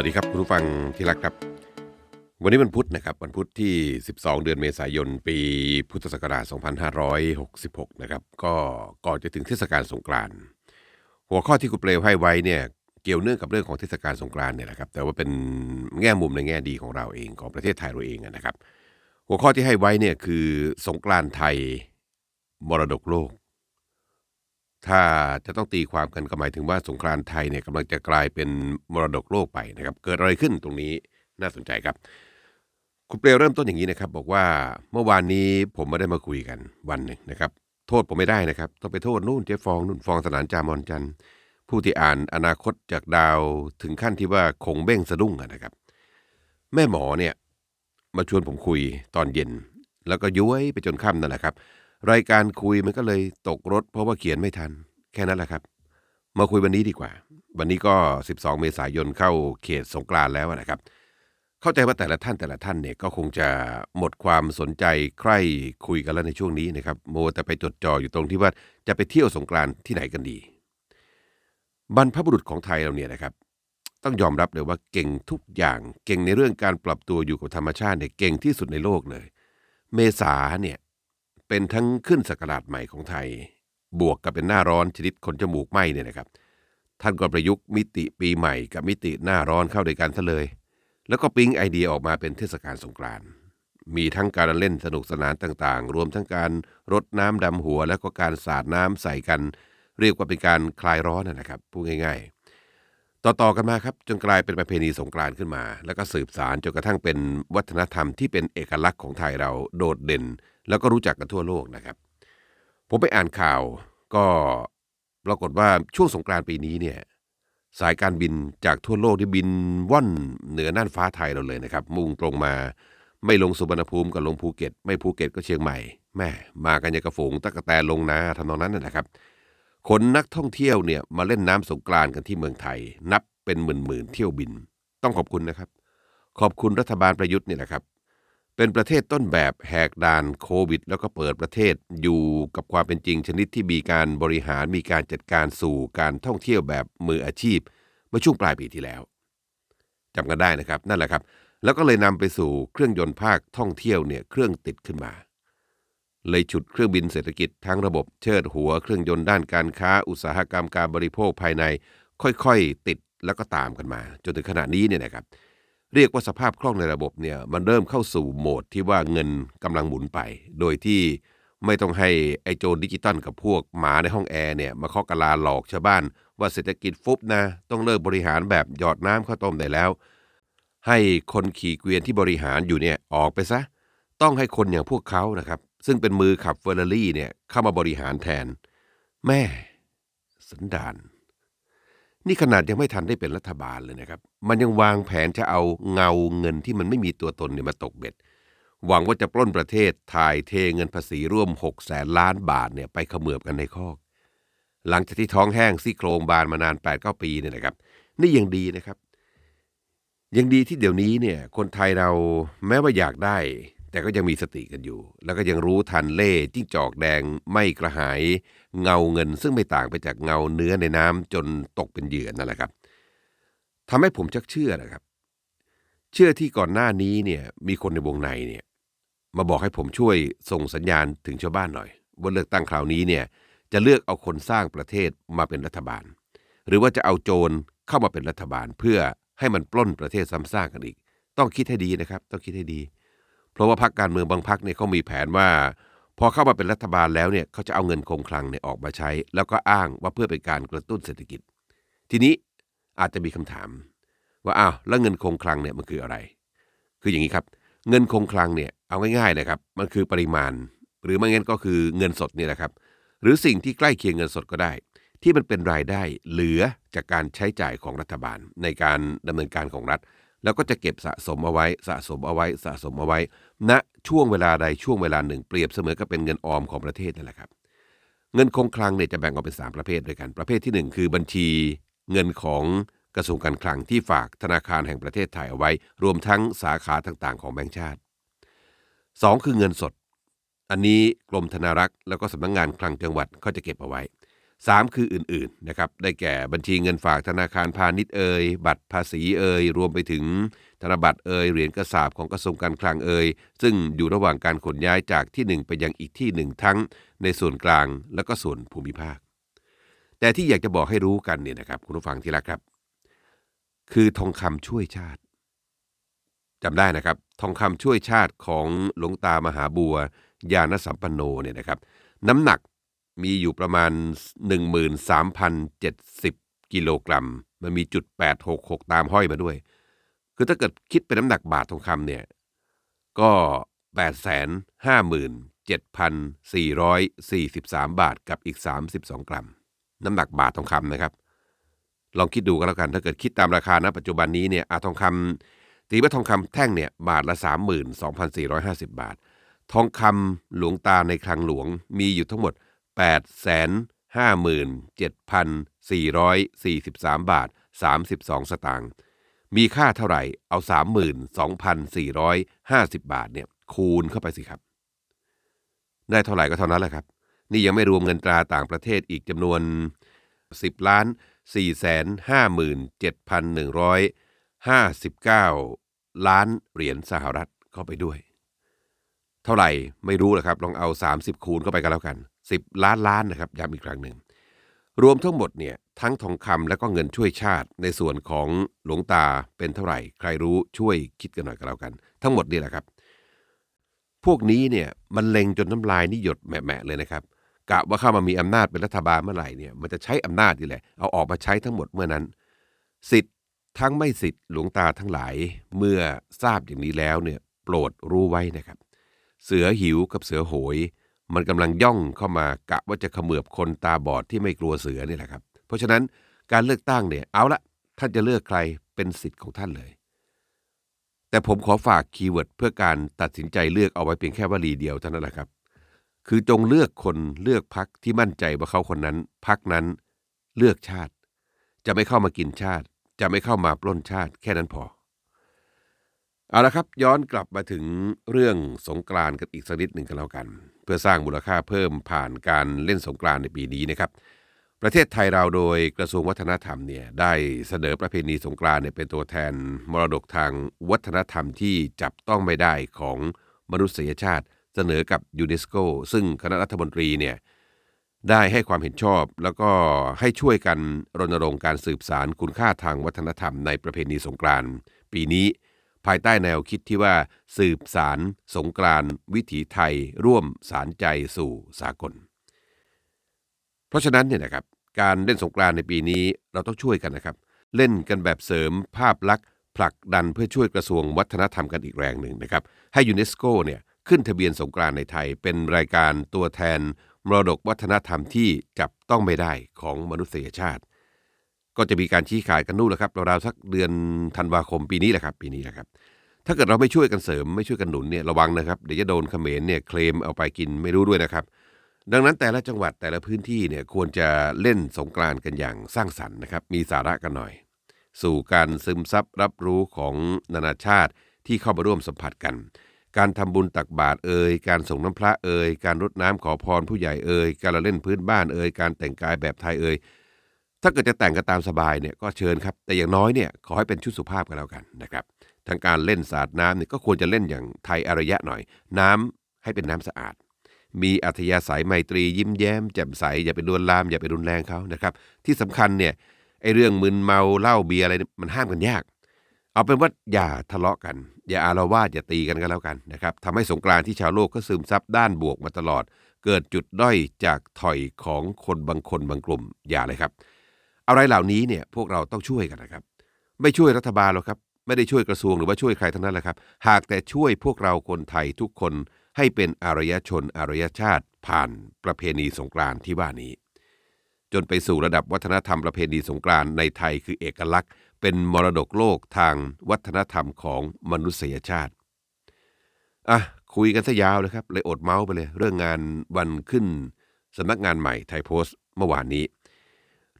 วัสดีครับคุณผู้ฟังที่รักครับ วันนี้วันพุธนะครับวันพุธที่ 12 เดือนเมษายน ปีพุทธศักราช 2566 นะครับ ก็ก่อนจะถึงเทศกาลสงกรานต์หัวข้อที่คุณเปลวให้ไว้เนี่ยเกี่ยวเนื่องกับเรื่องของเทศกาลสงกรานต์เนี่ยนะครับ แต่ว่าเป็นแง่มุมในแง่ดีของเราเองของประเทศไทยเราเองนะครับ หัวข้อที่ให้ไว้เนี่ยคือสงกรานต์ไทยมรดกโลก ถ้าจะต้องตีความกันก็หมายถึงว่าสงกรานต์ไทยเนี่ยกำลังจะกลายเป็นมรดกโลกไปนะครับ เกิดอะไรขึ้นตรงนี้น่าสนใจครับ คุณเปลวเริ่มต้นอย่างนี้นะครับ บอกว่าเมื่อวานนี้ผมไม่ได้มาคุยกันวันหนึ่งนะครับ โทษผมไม่ได้นะครับ ต้องไปโทษนู่นเจ๊ฟองนู่นฟองสนานจามอนจันผู้ที่อ่านอนาคตจากดาวถึงขั้นที่ว่าคงเบ้งสะดุ้งนะครับ แม่หมอเนี่ยมาชวนผมคุยตอนเย็น แล้วก็ย้วยไปจนค่ำนั่นแหละครับ รายการคุยมันก็เลยตกรถ เพราะว่าเขียนไม่ทัน แค่นั้นแหละครับ มาคุยวันนี้ดีกว่า วันนี้ก็ 12 เมษายนเข้าเขตสงกรานแล้วนะครับ เข้าใจว่าแต่ละท่านแต่ละท่านเนี่ยก็คงจะหมดความสนใจใคร่คุยกันแล้วในช่วงนี้นะครับโมแต่ไปจดจ่ออยู่ตรงที่ว่าจะไปเที่ยวสงกรานที่ไหนกันดี บรรพบุรุษของไทยเราเนี่ยนะครับ ต้องยอมรับเลยว่าเก่งทุกอย่าง เก่งในเรื่องการปรับตัวอยู่กับธรรมชาติเนี่ยเก่งที่สุดในโลกเลย เมษาเนี่ย เป็นทั้งขึ้นสกราชใหม่ของไทย บวกกับเป็นหน้าร้อนชนิดคนจมูกไหม้เนี่ยนะครับ ท่านก็ประยุกต์มิติปีใหม่กับมิติหน้าร้อนเข้าด้วยกันซะเลย แล้วก็ปิ๊งไอเดียออกมาเป็นเทศกาลสงกรานต์มีทั้งการเล่นสนุกสนานต่างๆ รวมทั้งการรดน้ำดำหัว แล้วก็การสาดน้ำใส่กัน เรียกว่าเป็นการคลายร้อนนะครับพูดง่าย ๆ ต่อๆกันมาครับจนกลายเป็นประเพณีสงกรานต์ขึ้นมา แล้วก็สืบสารจนกระทั่งเป็นวัฒนธรรมที่เป็นเอกลักษณ์ของไทยเราโดดเด่น แล้วก็รู้จักกันทั่วโลกนะครับ ผมไปอ่านข่าวก็ปรากฏว่าช่วงสงกรานต์ปีนี้เนี่ยสายการบินจากทั่วโลกที่บินว่อนเหนือน่านฟ้าไทยเราเลยนะครับ มุ่งตรงมาไม่ลงสุวรรณภูมิก็ลงภูเก็ต ไม่ภูเก็ตก็เชียงใหม่แม่มากันย่างกระฝูงตะกะแตนลงนาทำนองนั้นนะนะครับขนนักท่องเที่ยวเนี่ยมาเล่นน้ำสงกรานต์กันที่เมืองไทย นับเป็นหมื่นๆเที่ยวบิน ต้องขอบคุณนะครับ ขอบคุณรัฐบาลประยุทธ์นี่แหละครับ เป็นประเทศต้นแบบแหกด่านโควิด แล้วก็เปิดประเทศอยู่กับความเป็นจริงชนิดที่มีการบริหารมีการจัดการสู่การท่องเที่ยวแบบมืออาชีพ เมื่อช่วงปลายปีที่แล้วจำกันได้นะครับนั่นแหละครับ แล้วก็เลยนำไปสู่เครื่องยนต์ภาคท่องเที่ยวเนี่ยเครื่องติดขึ้นมาเลยฉุดเครื่องบินเศรษฐกิจทั้งระบบเชิดหัวเครื่องยนต์ด้านการค้า อุตสาหกรรมการบริโภคภายใน ค่อยๆ ติดแล้วก็ตามกันมา จนถึงขณะนี้เนี่ยนะครับ เรียกว่าสภาพคล่องในระบบเนี่ยมันเริ่มเข้าสู่โหมดที่ว่าเงินกำลังหมุนไป โดยที่ไม่ต้องให้ไอโจรดิจิตอลกับพวกหมาในห้องแอร์เนี่ยมาเคาะกะลาหลอกชาวบ้าน ว่าเศรษฐกิจฟุบนะ ต้องเลิกบริหารแบบหยอดน้ำข้าวต้มได้แล้ว ให้คนขี่เกวียนที่บริหารอยู่เนี่ยออกไปซะ ต้องให้คนอย่างพวกเขานะครับ ซึ่งเป็นมือขับเฟอร์รารี่เนี่ยเข้ามาบริหารแทน แม่สันดาน นี่ขนาดยังไม่ทันได้เป็นรัฐบาลเลยนะครับ มันยังวางแผนจะเอาเงาเงินที่มันไม่มีตัวตนเนี่ยมาตกเบ็ด หวังว่าจะปล้นประเทศถ่ายเทเงินภาษีร่วม6แสนล้านบาทเนี่ยไปเขมือบกันในคอก หลังจากที่ท้องแห้งซี่โครงบานมานาน8ปดปีเนี่ยนะครับ นี่ยังดีนะครับ ยังดีที่เดี๋ยวนี้เนี่ย คนไทยเราแม้ว่าอยากได้ แต่ก็ยังมีสติกันอยู่ แล้วก็ยังรู้ทันเล่จิ้งจอกแดงไม่กระหาย เงาเงินซึ่งไม่ต่างไปจากเงาเนื้อในน้ำจนตกเป็นเหยื่อนั่นแหละครับทำให้ผมชักเชื่อนะครับ เชื่อที่ก่อนหน้านี้เนี่ยมีคนในวงในเนี่ยมาบอกให้ผมช่วยส่งสัญญาณถึงชาวบ้านหน่อยว่าเลือกตั้งคราวนี้เนี่ยจะเลือกเอาคนสร้างประเทศมาเป็นรัฐบาล หรือว่าจะเอาโจรเข้ามาเป็นรัฐบาล เพื่อให้มันปล้นประเทศซ้ำซากกันอีก ต้องคิดให้ดีนะครับ ต้องคิดให้ดี เพราะว่าพรรคการเมืองบางพรรคเนี่ยเขามีแผนว่า พอเข้ามาเป็นรัฐบาลแล้วเนี่ยเขาจะเอาเงินคงคลังเนี่ยออกมาใช้ แล้วก็อ้างว่าเพื่อเป็นการกระตุ้นเศรษฐกิจ ทีนี้อาจจะมีคำถาม ว่าอ้าวแล้วเงินคงคลังเนี่ยมันคืออะไร คืออย่างนี้ครับ เงินคงคลังเนี่ยเอาง่ายๆนะครับมันคือปริมาณ หรือไม่งั้นก็คือเงินสดเนี่ยนะครับหรือสิ่งที่ใกล้เคียงเงินสดก็ได้ ที่มันเป็นรายได้เหลือจากการใช้จ่ายของรัฐบาลในการดำเนินการของรัฐ แล้วก็จะเก็บสะสมเอาไว้สะสมเอาไว้สะสมเอาไว้ณช่วงเวลาใดช่วงเวลาหนึ่งเปรียบเสมอกับเป็นเงินออมของประเทศนั่นแหละครับ เงินคงคลังเนี่ยจะแบ่งออกเป็น 3 ประเภทด้วยกัน ประเภทที่ 1 คือบัญชี เงินของกระทรวงการคลังที่ฝากธนาคารแห่งประเทศไทยเอาไว้ รวมทั้งสาขาต่างๆ ของแบงก์ชาติ 2 คือเงินสด อันนี้กรมธนารักษ์แล้วก็สำนักงงานคลังจังหวัดก็จะเก็บเอาไว้ 3 คืออื่นๆนะครับได้แก่บัญชีเงินฝากธนาคารพาณิชย์เอ่ยบัตรภาษีเอ่ยรวมไปถึงธนบัตรเอ่ยเหรียญกระสาบของกระทรวงการคลังเอ่ยซึ่งอยู่ระหว่างการขนย้ายจากที่หนึ่งไปยังอีกที่หนึ่งทั้งในส่วนกลางและก็ส่วนภูมิภาค แต่ที่อยากจะบอกให้รู้กันเนี่ยนะครับคุณผู้ฟังที่รักครับ คือทองคำช่วยชาติจำได้นะครับ ทองคำช่วยชาติของหลวงตามหาบัวยานสัมปันโนเนี่ยนะครับ น้ำหนัก มีอยู่ประมาณ 13,070 กิโลกรัม มันมีจุด 866 ตามห้อยมาด้วย คือถ้าเกิดคิดเป็นน้ำหนักบาททองคำเนี่ย ก็ 857,443 บาทกับอีก 32 กรัม น้ำหนักบาททองคำนะครับ ลองคิดดูก็แล้วกัน ถ้าเกิดคิดตามราคาณปัจจุบันนี้เนี่ยอาทองคำตีว่าทองคำแท่งเนี่ยบาทละ 32,450 บาท ทองคำหลวงตาในคลังหลวงมีอยู่ทั้งหมด 857,443 บาท 32 สตางค์ มีค่าเท่าไหร่ เอา 32,450 บาทเนี่ยคูณเข้าไปสิครับ ได้เท่าไหร่ก็เท่านั้นแหละครับ นี่ยังไม่รวมเงินตราต่างประเทศอีกจำนวน 10ล้าน457,159 ล้านเหรียญสหรัฐเข้าไปด้วย เท่าไหร่ไม่รู้แหละครับ ลองเอา 30 คูณเข้าไปกันแล้วกัน 10 ล้านล้านนะครับย้ำอีกครั้งหนึ่ง รวมทั้งหมดเนี่ยทั้งทองคำและก็เงินช่วยชาติ ในส่วนของหลวงตาเป็นเท่าไหร่ ใครรู้ช่วยคิดกันหน่อยก็แล้วกัน ทั้งหมดนี่แหละครับ พวกนี้เนี่ยมันเล็งจนน้ำลายนี่หยดแหมะเลยนะครับกะว่าเข้ามามีอำนาจเป็นรัฐบาลเมื่อไหร่เนี่ยมันจะใช้อำนาจนี่แหละเอาออกมาใช้ทั้งหมดเมื่อนั้น สิทธิ์ทั้งไม่สิทธิ์หลวงตาทั้งหลายเมื่อทราบอย่างนี้แล้วเนี่ยโปรดรู้ไว้นะครับ เสือหิวกับเสือโหย มันกำลังย่องเข้ามากะว่าจะเขมือบคนตาบอดที่ไม่กลัวเสือนี่แหละครับ เพราะฉะนั้นการเลือกตั้งเนี่ยเอาละท่านจะเลือกใครเป็นสิทธิ์ของท่านเลย แต่ผมขอฝากคีย์เวิร์ดเพื่อการตัดสินใจเลือกเอาไว้เพียงแค่วลีเดียวเท่านั้นแหละครับ คือจงเลือกคนเลือกพักที่มั่นใจว่าเขาคนนั้นพักนั้นเลือกชาติ จะไม่เข้ามากินชาติ จะไม่เข้ามาปล้นชาติแค่นั้นพอเอาละครับย้อนกลับมาถึงเรื่องสงกรานต์กันอีกสักนิดหนึ่งกันแล้วกัน พื่อสร้างมูลค่าเพิ่มผ่านการเล่นสงกรานต์ในปีนี้นะครับ ประเทศไทยเราโดยกระทรวงวัฒนธรรมเนี่ยได้เสนอประเพณีสงกรานต์เนี่ยเป็นตัวแทนมรดกทางวัฒนธรรมที่จับต้องไม่ได้ของมนุษยชาติ เสนอกับยูเนสโกซึ่งคณะรัฐมนตรีเนี่ยได้ให้ความเห็นชอบ แล้วก็ให้ช่วยกันรณรงค์การสืบสารคุณค่าทางวัฒนธรรมในประเพณีสงกรานต์ปีนี้ ภายใต้แนวคิดที่ว่าสืบสารสงกรานวิถีไทยร่วมสารใจสู่สากล เพราะฉะนั้นเนี่ยนะครับการเล่นสงกรานในปีนี้เราต้องช่วยกันนะครับ เล่นกันแบบเสริมภาพลักษณ์ผลักดันเพื่อช่วยกระทรวงวัฒนธรรมกันอีกแรงหนึ่งนะครับ ให้ยูเนสโกเนี่ยขึ้นทะเบียนสงกรานในไทย เป็นรายการตัวแทนมรดกวัฒนธรรมที่จับต้องไม่ได้ของมนุษยชาติ ก็จะมีการชี้ขายกันนู่นแหละครับราวๆสักเดือนธันวาคมปีนี้แหละครับ ปีนี้แหละครับ ถ้าเกิดเราไม่ช่วยกันเสริมไม่ช่วยกันหนุนเนี่ยระวังนะครับเดี๋ยวจะโดนเขมรเนี่ยเคลมเอาไปกินไม่รู้ด้วยนะครับ ดังนั้นแต่ละจังหวัดแต่ละพื้นที่เนี่ยควรจะเล่นสงกรานต์กันอย่างสร้างสรรค์นะครับ มีสาระกันหน่อย สู่การซึมซับรับรู้ของนานาชาติที่เข้ามาร่วมสัมผัสกัน การทำบุญตักบาตรเอ่ยการส่งน้ำพระเอ่ยการรดน้ำขอพรผู้ใหญ่เอ่ยการละเล่นพื้นบ้านเอ่ยการแต่งกายแบบไทยเอ่ย ถ้าเกิดจะแต่งกันตามสบายเนี่ยก็เชิญครับ แต่อย่างน้อยเนี่ยขอให้เป็นชุดสุภาพกันแล้วกันนะครับทั้งการเล่นสาดน้ำเนี่ยก็ควรจะเล่นอย่างไทยอารยะหน่อย น้ำให้เป็นน้ำสะอาด มีอัธยาศัยไมตรียิ้มแย้มแจ่มใสอย่าไปลวนลามอย่าไปรุนแรงเขานะครับ ที่สำคัญเนี่ยไอ้เรื่องมึนเมาเหล้าเบียร์อะไรเนี่ยมันห้ามกันยาก เอาเป็นว่าอย่าทะเลาะกัน อย่าอารวาสอย่าตีกันก็แล้วกันนะครับทำให้สงกรานต์ที่ชาวโลกก็ซึมซับด้านบวกมาตลอด เกิดจุดด้อยจากถอยของคนบางคนบางกลุ่มอย่าเลยครับ อะไรเหล่านี้เนี่ยพวกเราต้องช่วยกันนะครับ ไม่ช่วยรัฐบาลหรอกครับ ไม่ได้ช่วยกระทรวงหรือว่าช่วยใครทั้งนั้นแหละครับ หากแต่ช่วยพวกเราคนไทยทุกคนให้เป็นอารยชนอารยชาติ ผ่านประเพณีสงกรานต์ที่ว่านี้ จนไปสู่ระดับวัฒนธรรมประเพณีสงกรานต์ในไทยคือเอกลักษณ์ เป็นมรดกโลกทางวัฒนธรรมของมนุษยชาติอะคุยกันซะยาวเลยครับเลยอดเมาส์ไปเลย เรื่องงานวันขึ้นสำนักงานใหม่ไทยโพสต์เมื่อวานนี้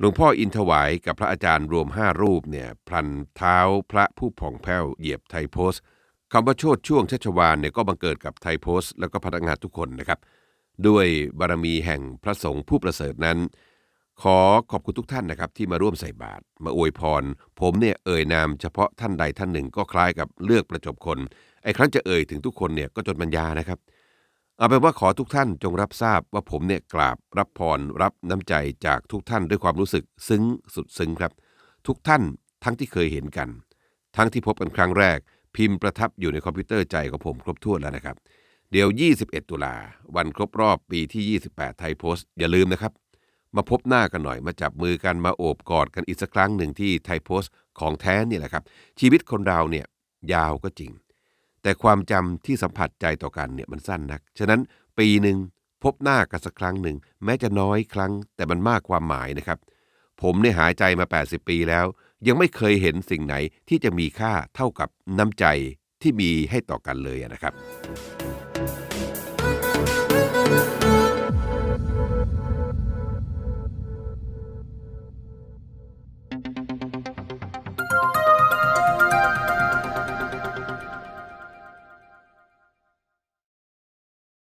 หลวงพ่ออินถวายกับพระอาจารย์รวมห้ารูปเนี่ยพลันเท้าพระผู้ผ่องแผ้วเหยียบไทยโพสคำว่าโชดช่วงชัชวานเนี่ยก็บังเกิดกับไทยโพสแล้วก็พนักงานทุกคนนะครับ ด้วยบารมีแห่งพระสงฆ์ผู้ประเสริฐนั้น ขอขอบคุณทุกท่านนะครับที่มาร่วมใส่บาตรมาอวยพร ผมเนี่ยเอ่ยนามเฉพาะท่านใดท่านหนึ่งก็คล้ายกับเลือกประจบคนไอ้ครั้งจะเอ่ยถึงทุกคนเนี่ยก็จนบรรยานะครับ เอาเป็นว่าขอทุกท่านจงรับทราบว่าผมเนี่ยกราบรับพรรับน้ำใจจากทุกท่านด้วยความรู้สึกซึ้งสุดซึ้งครับ ทุกท่านทั้งที่เคยเห็นกัน ทั้งที่พบกันครั้งแรก พิมพ์ประทับอยู่ในคอมพิวเตอร์ใจของผมครบถ้วนแล้วนะครับ เดี๋ยว 21 ตุลาวันครบรอบปีที่ 28 ไทยโพสต์อย่าลืมนะครับ มาพบหน้ากันหน่อยมาจับมือกันมาโอบกอดกันอีกสักครั้งหนึ่งที่ไทยโพสต์ของแท้นี่แหละครับชีวิตคนเราเนี่ยยาวก็จริง แต่ความจำที่สัมผัสใจต่อกันเนี่ยมันสั้นนัก ฉะนั้นปีหนึ่งพบหน้ากันสักครั้งหนึ่ง แม้จะน้อยครั้ง แต่มันมากความหมายนะครับ ผมเนี่ยหายใจมา 80 ปีแล้ว ยังไม่เคยเห็นสิ่งไหนที่จะมีค่าเท่ากับน้ำใจที่มีให้ต่อกันเลยนะครับ